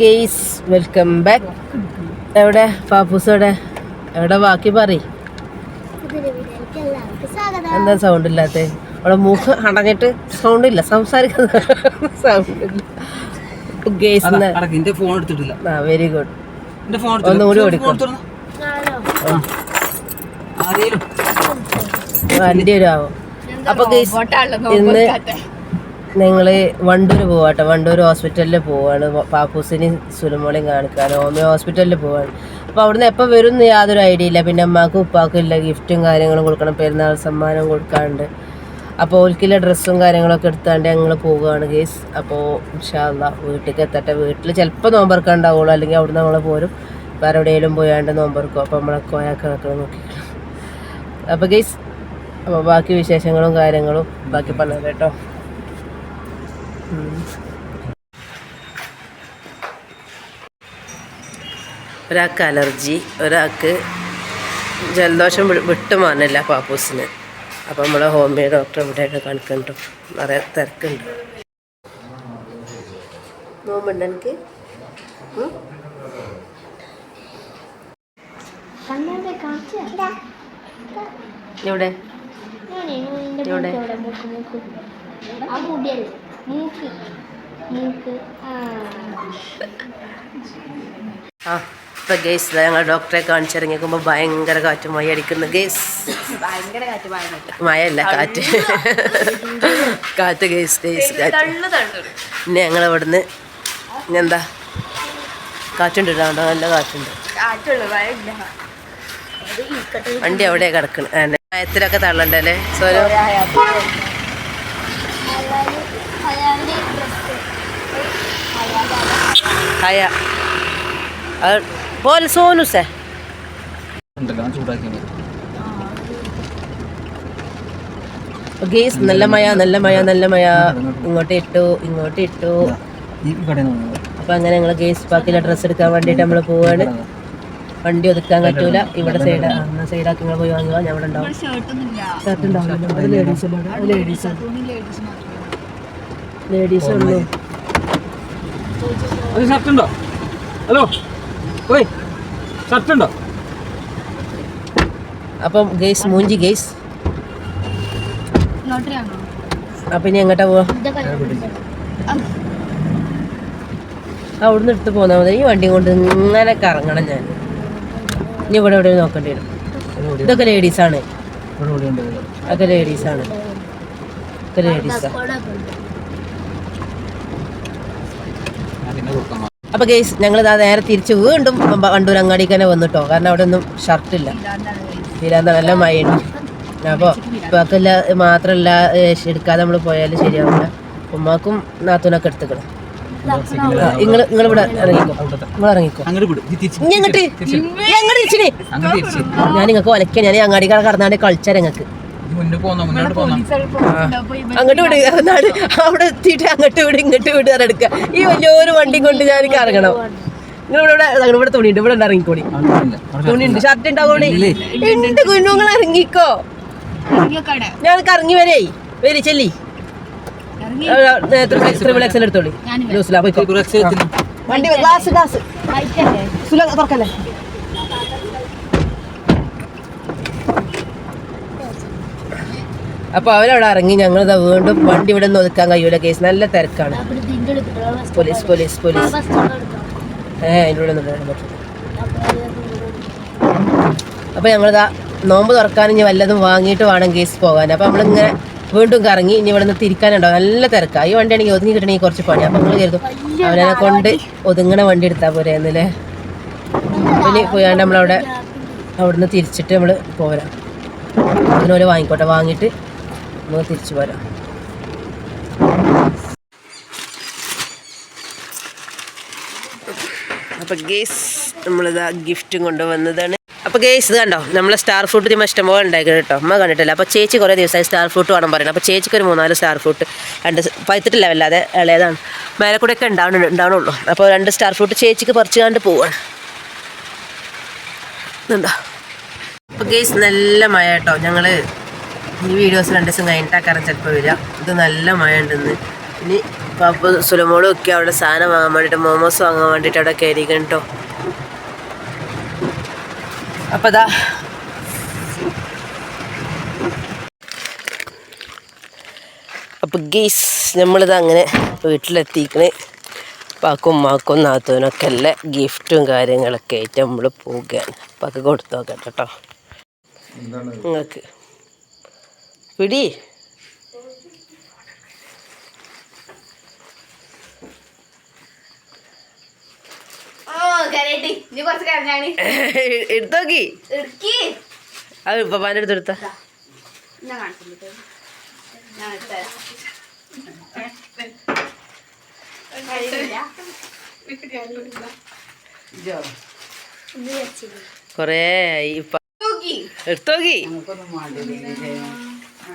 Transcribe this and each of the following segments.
Guys welcome back എവിടെ? പാപ്പൂസ് എവിടെ? എവിടെ ബാക്കി പറ എന്താ സൗണ്ട് ഇല്ലാത്ത? അവിടെ മൂക്ക് അടഞ്ഞിട്ട് സൗണ്ട് ഇല്ല. സംസാരിക്കുന്ന സൗണ്ട് ഇല്ല. ഗെയ്സ് ഫോൺ എടുത്തിട്ടില്ല. ആ വെരി ഗുഡ് ഒന്നുകൂടി ഓടിക്കോ. വണ്ടി ഒരു ആവും അപ്പൊ ഗെയ്സ് ഇന്ന് ഞങ്ങൾ വണ്ടൂർ പോവാട്ടോ. വണ്ടൂർ ഹോസ്പിറ്റലിൽ പോവാണ്. പാപ്പൂസിനെയും സുലമോളെയും കാണിക്കാൻ ഹോമിയോ ഹോസ്പിറ്റലിൽ പോവാണ്. അപ്പോൾ അവിടുന്ന് എപ്പോൾ വരും എന്ന് യാതൊരു ഐഡിയ ഇല്ല. പിന്നെ അമ്മക്കും ഉപ്പാക്കും ഇല്ല. ഗിഫ്റ്റും കാര്യങ്ങളും കൊടുക്കണം. പെരുന്നാൾ സമ്മാനം കൊടുക്കാണ്ട്. അപ്പോൾ ഓൽക്കില്ല ഡ്രസ്സും കാര്യങ്ങളൊക്കെ എടുത്താണ്ട് ഞങ്ങൾ പോവുകയാണ് ഗേസ്. അപ്പോൾ ഇൻഷാല്ല വീട്ടിലേക്ക് എത്തട്ടെ. വീട്ടിൽ ചിലപ്പോൾ നോമ്പറക്കാണ്ടാവുള്ളൂ അല്ലെങ്കിൽ അവിടുന്ന് നമ്മൾ പോരും. വേറെ എവിടെയെങ്കിലും പോയാണ്ട് നോമ്പറക്കും. അപ്പോൾ നമ്മളെ കോയാക്ക നോക്കി. അപ്പോൾ ഗേസ് അപ്പോൾ ബാക്കി വിശേഷങ്ങളും കാര്യങ്ങളും ബാക്കി പറഞ്ഞത് കേട്ടോ. ഒരാൾക്ക് അലർജി ഒരാൾക്ക് ജലദോഷം വിട്ട് മാറില്ല പാപ്പൂസിന്. അപ്പം നമ്മൾ ഹോമിയോ ഡോക്ടർ ഇവിടെയൊക്കെ കാണിക്കുന്നുണ്ട്. നിറയെ തിരക്കുണ്ട്. നോമ്പുണ്ട് എനിക്ക് എവിടെ? എവിടെ? മൂക്ക്? മൂക്ക്. ആ. ഇപ്പം ഗേസ് ഞങ്ങൾ ഡോക്ടറെ കാണിച്ചിറങ്ങിക്കുമ്പോൾ ഭയങ്കര കാറ്റ് മഴ അടിക്കുന്നു. ഗേസ് മഴയല്ല കാറ്റ്. കാറ്റ് ഗേസ് ഗേസ് കാറ്റ്. പിന്നെ ഞങ്ങൾ അവിടുന്ന് എന്താ? കാറ്റുണ്ട് കേട്ടോ നല്ല കാറ്റുണ്ട്. വണ്ടി അവിടെ കിടക്കണം. മയത്തിലൊക്കെ തള്ളണ്ടല്ലേ? സോരോ ഹയ. പോലെ സോനു സേ ഗേസ് നല്ല മഴ നല്ല മഴ നല്ല മഴ. ഇങ്ങോട്ട് ഇട്ടു ഇങ്ങോട്ട് ഇട്ടു. അപ്പൊ അങ്ങനെ ഞങ്ങൾ ഗേസ് പാക്കിലെ ഡ്രസ്സ് എടുക്കാൻ വേണ്ടിട്ട് നമ്മൾ പോവാണ്. വണ്ടി ഒതുക്കാൻ പറ്റൂല. ഇവിടെ സൈഡ് സൈഡാക്കി നിങ്ങൾ പോയി വാങ്ങുക ഞാൻ ഇവിടെ ഉണ്ടാവും. ഷർട്ട് ഉണ്ടാവില്ല ലേഡീസ് ലേഡീസ് ലേഡീസ് ഉള്ളൂ. അത് ഷർട്ട് ഉണ്ടോ? ഹലോ? ഓയ് ഷർട്ട് ഉണ്ടോ? അപ്പം ഗേസ് മൂഞ്ചി ഗേസ്. അപ്പം ഇനി എങ്ങോട്ടാ പോവാ? അവിടുന്ന് എടുത്ത് പോന്നാൽ മതി. ഈ വണ്ടി കൊണ്ട് ഇങ്ങനെ കറങ്ങണം ഞാൻ. ഇനി ഇവിടെ എവിടെ നോക്കേണ്ടി വരും. ഇതൊക്കെ ലേഡീസാണ് അതൊക്കെ ലേഡീസാണ് ഒക്കെ ലേഡീസാ ഞാൻ പിന്നെ കൊടുക്കാം അപ്പൊ ഗേസ് ഞങ്ങൾ ഇതാ നേരെ തിരിച്ച് വീണ്ടും വണ്ടൂർ അങ്ങാടിക്ക് തന്നെ വന്നിട്ടോ. കാരണം അവിടെ ഒന്നും ഷർട്ടില്ല തീരാന്ത നല്ല മഴയുണ്ട് അപ്പോൾ ഇപ്പൊക്കെല്ല മാത്രമല്ല എടുക്കാതെ നമ്മൾ പോയാലും ശരിയാവില്ല. ഉമ്മാക്കും നാത്തൂനൊക്കെ എടുത്തുക്കണം. നിങ്ങൾ നിങ്ങൾ ഇവിടെ ഇറങ്ങിക്കോ. നിങ്ങൾ ഇറങ്ങിക്കോ. തിരിച്ചിനെ ഞാൻ നിങ്ങൾക്ക് ഒലക്കാൻ ഞാൻ അങ്ങാടി കടന്നാണ്ട് കളിച്ചാൽ ഞങ്ങൾക്ക് അങ്ങോട്ട് വിട് എന്നാണ് അവിടെ എത്തിയിട്ട് അങ്ങോട്ട് വിട് ഇങ്ങോട്ട് വിട് എടുക്കുക ഈ വലിയൊരു വണ്ടി കൊണ്ട് ഞാൻ ഇറങ്ങണം. നിങ്ങൾ ഇവിടെ തുണിയുണ്ട് ഇവിടെ ഉണ്ട് ഇറങ്ങിക്കോടി തുണിയുണ്ട് ഷർട്ട് ഉണ്ടാവോണേ ഉണ്ട് കുഞ്ഞുങ്ങൾ ഇറങ്ങിക്കോ? ഞാൻ കറങ്ങി വരേ വരി ചെല്ലി. Triple X L. വണ്ടി ഗ്ലാസ് ഗ്ലാസ് സുല തുറക്കല്ലേ? അപ്പൊ അവരവിടെ ഇറങ്ങി ഞങ്ങൾ വീണ്ടും വണ്ടി ഇവിടെ നിന്ന് ഒതുക്കാൻ കഴിയൂല കേസ് നല്ല തിരക്കാണ്. Police police police. ഏ അതിന്റെ ഉള്ളിൽ നിന്ന് പറ്റില്ല. അപ്പോൾ ഞങ്ങളിതാ നോമ്പ് തുറക്കാൻ ഇനി വല്ലതും വാങ്ങിയിട്ട് വേണം കേസ് പോകാൻ. അപ്പോൾ നമ്മളിങ്ങനെ വീണ്ടും കറങ്ങി ഇനി ഇവിടെ നിന്ന് തിരിക്കാനുണ്ടാവും. നല്ല തിരക്കാണ് ഈ വണ്ടിയാണെങ്കിൽ ഒതുങ്ങി കിട്ടണമെങ്കിൽ കുറച്ച് പണി. അപ്പോൾ നമ്മൾ കരുതും അവനെ കൊണ്ട് ഒതുങ്ങണ വണ്ടി എടുത്താൽ പോരെ എന്നല്ലേ ഇനി പോയാണ്ട് നമ്മളവിടെ അവിടുന്ന് തിരിച്ചിട്ട് നമ്മൾ പോരാം. അതിനോട് വാങ്ങിക്കോട്ടെ. വാങ്ങിയിട്ട് നമ്മൾ തിരിച്ചു വരാം അപ്പൊ ഗേസ് നമ്മളിതാ ഗിഫ്റ്റും കൊണ്ടുവന്നതാണ്. അപ്പൊ ഗേസ് ഇത് കണ്ടോ? നമ്മളെ സ്റ്റാർ ഫ്രൂട്ട് നമ്മൾ ഇഷ്ടംപോലെ ഉണ്ടാക്കിയത് കേട്ടോ. അമ്മ കണ്ടിട്ടില്ല. അപ്പോൾ ചേച്ചി കുറേ ദിവസമായി സ്റ്റാർ ഫ്രൂട്ട് വേണം പറയുന്നത് അപ്പോൾ ചേച്ചിക്ക് ഒരു മൂന്നാൽ സ്റ്റാർ ഫ്രൂട്ട് രണ്ട് പഴുത്തിട്ടില്ല വല്ലാതെ ഇളയതാണ്. മേലെ കൂടെ ഒക്കെ ഉണ്ടാവണം ഉണ്ടാവണുള്ളൂ. അപ്പോൾ രണ്ട് സ്റ്റാർ ഫ്രൂട്ട് ചേച്ചിക്ക് പറിച്ചു കണ്ട് പോവാണ്. ഇതുണ്ടോ അപ്പോൾ ഗേസ് നല്ല മഴ കേട്ടോ. ഞങ്ങൾ ഈ വീഡിയോസ് രണ്ട് ദിവസം കഴിഞ്ഞിട്ടാക്കാരം ചിലപ്പോൾ വരിക. ഇത് നല്ല മഴ ഉണ്ടെന്ന് ഇനി പാപ്പ സുലമോളും ഒക്കെ അവിടെ സാധനം വാങ്ങാൻ വേണ്ടിയിട്ട് മോമോസ് വാങ്ങാൻ വേണ്ടിയിട്ട് അവിടെ കയറിയിരിക്കണം കേട്ടോ അപ്പം അതാ അപ്പം ഗീസ് നമ്മളിത് അങ്ങനെ വീട്ടിലെത്തിക്കണേ. പാക്കും മാക്കും നാത്തൂനൊക്കെ എല്ലാ ഗിഫ്റ്റും കാര്യങ്ങളൊക്കെ ആയിട്ട് നമ്മൾ പോവുകയാണ്. പാക്ക് കൊടുത്തു നോക്കട്ടെ കേട്ടോ നിങ്ങൾക്ക് പിടി. ഓ കരയട്ടി. നീ കുറച്ച് കരഞ്ഞാണ്. എടുത്തോക്കി അത് പപ്പാന്റെ അടുത്ത് എടുത്ത. കുറേ. എടുത്തോക്കി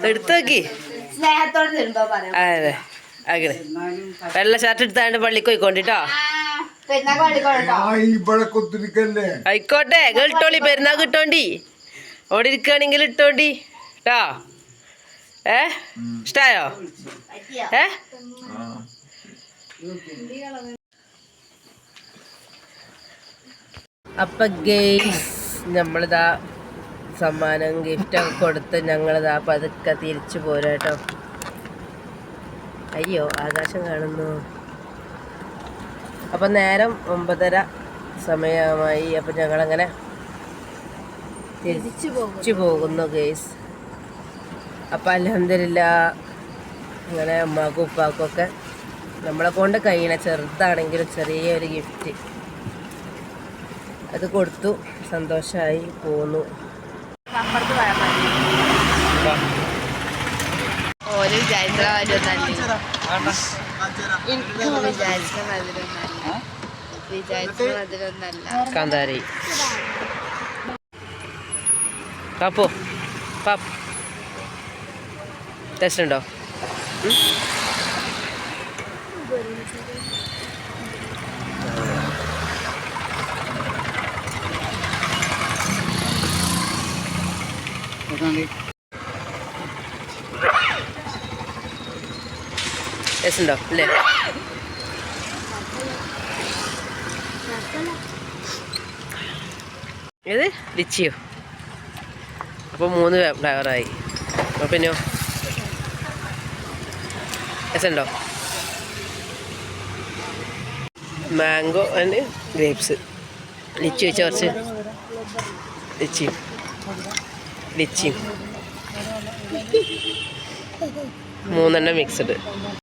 എടുത്തോക്കി. അതെ അങ്ങനെ വെള്ള ഷർട്ട് എടുത്താണ്ട് പള്ളിക്ക് പോയിക്കോണ്ടിട്ടോ ആയിക്കോട്ടെ ഇട്ടോളി പെരുന്നാൾ കിട്ടോണ്ടി അവിടെ ഇരിക്കുകയാണെങ്കിൽ ഇട്ടോണ്ടി. കേട്ടോ ഏ? ഇഷ്ടായോ? ഏ? അപ്പൊ ഗെയ്സ് നമ്മളിതാ സമ്മാനം ഗിഫ്റ്റൊക്കെ കൊടുത്ത് ഞങ്ങളിതാ പതുക്കെ തിരിച്ചു പോരാട്ടോ അയ്യോ ആകാശം കാണുന്നു. അപ്പം നേരം ഒമ്പതര സമയമായി. അപ്പം ഞങ്ങളങ്ങനെ തിരിച്ചു പോകുന്നു ഗേസ് അപ്പം അലഹമില്ല അങ്ങനെ അമ്മാക്കും ഉപ്പാക്കൊക്കെ നമ്മളെ കൊണ്ട് കഴിയണ ചെറുതാണെങ്കിലും ചെറിയൊരു ഗിഫ്റ്റ് അത് കൊടുത്തു സന്തോഷമായി പോന്നു. അപ്പുറത്ത് പറയാൻ ഓര് വിചാരിച്ച മധുരമൊന്നല്ല വിചാരിച്ച മധുരമൊന്നല്ല വിചാരിച്ച മധുരമൊന്നല്ല കാന്താരി. പാപ്പോ പാപ്പ് ടെസ്റ്റ് ഉണ്ടോ? ടേസ്റ്റ് ഉണ്ടോ അല്ലേ ഏത്? ലിച്ചിയോ. അപ്പോൾ മൂന്ന് ഫ്ലേവറായി. അപ്പോൾ പിന്നെയോ രസമുണ്ടോ മാംഗോ ആൻഡ് ഗ്രേപ്സ് ലിച്ചി വെച്ച കുറച്ച് ലിച്ചിയും. ലിച്ചിയും മൂന്നെണ്ണം മിക്സ്ഡ്